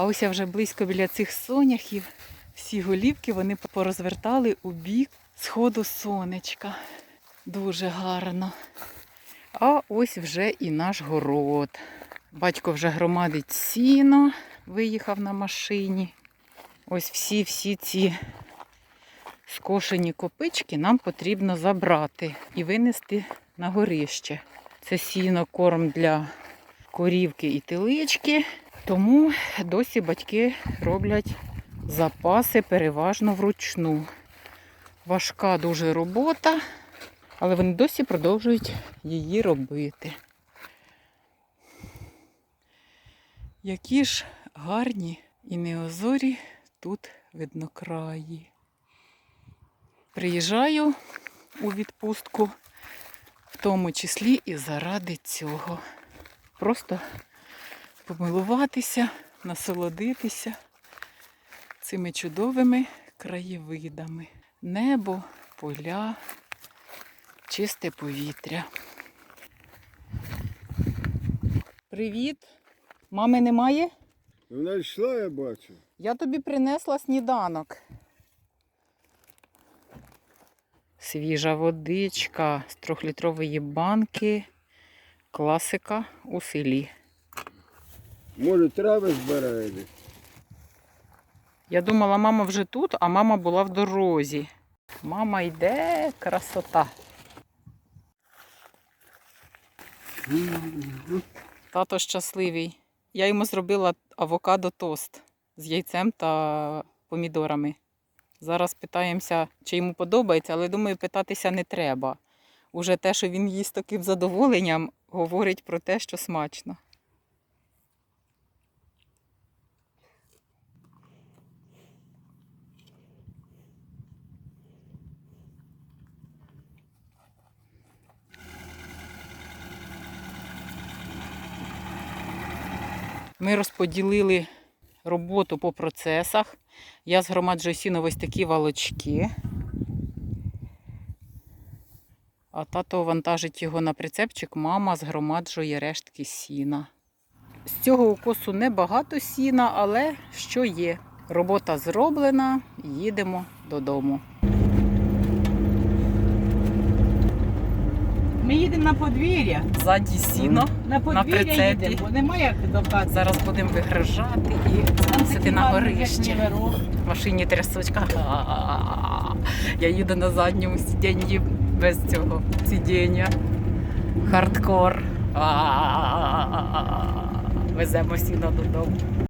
А ось я вже близько біля цих соняхів. Всі голівки вони порозвертали у бік сходу сонечка. Дуже гарно. А ось вже і наш город. Батько вже громадить сіно, виїхав на машині. Ось всі-всі ці скошені копички нам потрібно забрати і винести на горище. Це сіно корм для корівки і телички. Тому досі батьки роблять запаси переважно вручну. Важка дуже робота, але вони досі продовжують її робити. Які ж гарні і неозорі тут виднокраї. Приїжджаю у відпустку, в тому числі і заради цього. Просто помилуватися, насолодитися цими чудовими краєвидами. Небо, поля, чисте повітря. Привіт! Мами немає? Вона йшла, я бачу. Я тобі принесла сніданок. Свіжа водичка з трьохлітрової банки. Класика у селі. Може, трави збираєте? Я думала, мама вже тут, а мама була в дорозі. Мама йде, красота. Тато щасливий. Я йому зробила авокадо тост з яйцем та помідорами. Зараз питаємося, чи йому подобається, але думаю, питатися не треба. Уже те, що він їсть таким задоволенням, говорить про те, що смачно. Ми розподілили роботу по процесах. Я згромаджую сіно ось такі валочки. А тато вантажить його на прицепчик, мама згромаджує рештки сіна. З цього укосу небагато сіна, але що є? Робота зроблена, їдемо додому. Їдемо на подвір'я. Ззаді сіно. На подвір'я прицепі. їдемо, бо немає як до хати. Зараз будемо вигружати і заносити на горище. В машині трясучка. Я їду на задньому сидінні без цього сидіння. Хардкор. Веземо сіно додому.